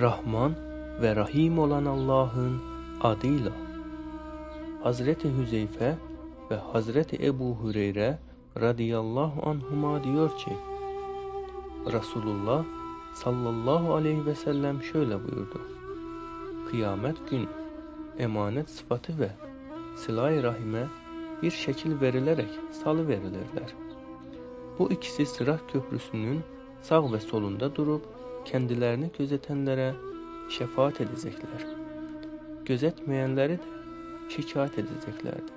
Rahman ve Rahim olan Allah'ın adıyla. Hazreti Hüzeyfe ve Hazreti Ebu Hüreyre radıyallahu anhuma diyor ki Resulullah sallallahu aleyhi ve sellem şöyle buyurdu. Kıyamet günü emanet sıfatı ve silah-ı rahime bir şekil verilerek salı verilirler. Bu ikisi Sırat Köprüsü'nün sağ ve solunda durup kendilerini gözetenlere şefaat edecekler. Gözetmeyenleri de şikayet edeceklerdir.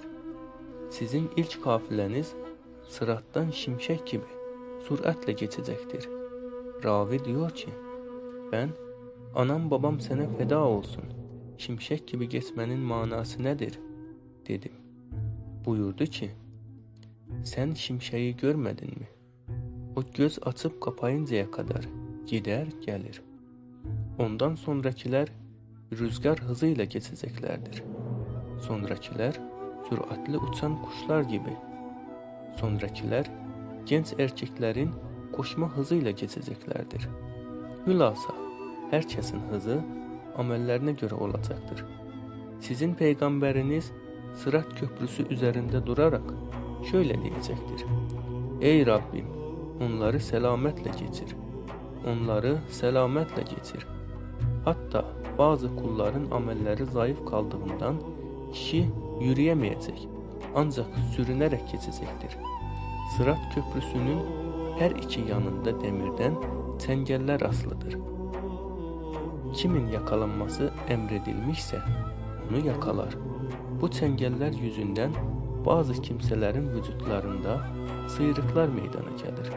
Sizin ilk kafileniz sırattan şimşek gibi süratle geçecektir. Ravi diyor ki, ben anam babam sana feda olsun. Şimşek gibi geçmenin manası nedir? Dedim. Buyurdu ki, sen şimşeği görmedin mi? O göz açıp kapayıncaya kadar gedər, gəlir. Ondan sonrakilər rüzgar hızı ilə keçəcəklərdir. Sonrakilər sürətli uçan quşlar kimi. Sonrakilər gənc erkəklərin qoşma hızı ilə keçəcəklərdir. Xülasə, hər kəsin hızı əməllərinə görə olacaqdır. Sizin peyğəmbəriniz Sırat köprüsü üzərində duraraq şöylə deyəcəkdir: Ey Rabbim, onları səlamətlə keçir. Onları selametle geçir. Hatta bazı kulların amelleri zayıf kaldığından kişi yürüyemeyecek ancak sürünerek geçecektir. Sırat köprüsünün her iki yanında demirden çengeller aslıdır. Kimin yakalanması emredilmişse onu yakalar. Bu çengeller yüzünden bazı kimselerin vücutlarında sıyrıklar meydana gelir.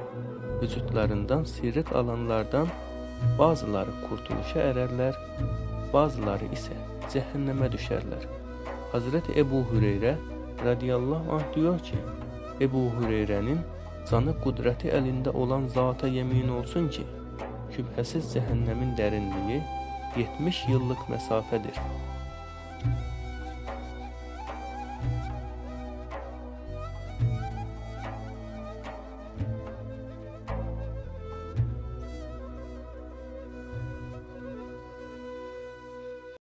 Vücutlarından sıyrık alanlardan bazıları kurtuluşa ererler, bazıları ise cehenneme düşerler. Hazreti Ebu Hüreyre radıyallahu anh diyor ki, Ebu Hüreyre'nin canı kudreti elinde olan zata yemin olsun ki, şüphesiz cehennemin derinliği 70 yıllık mesafedir.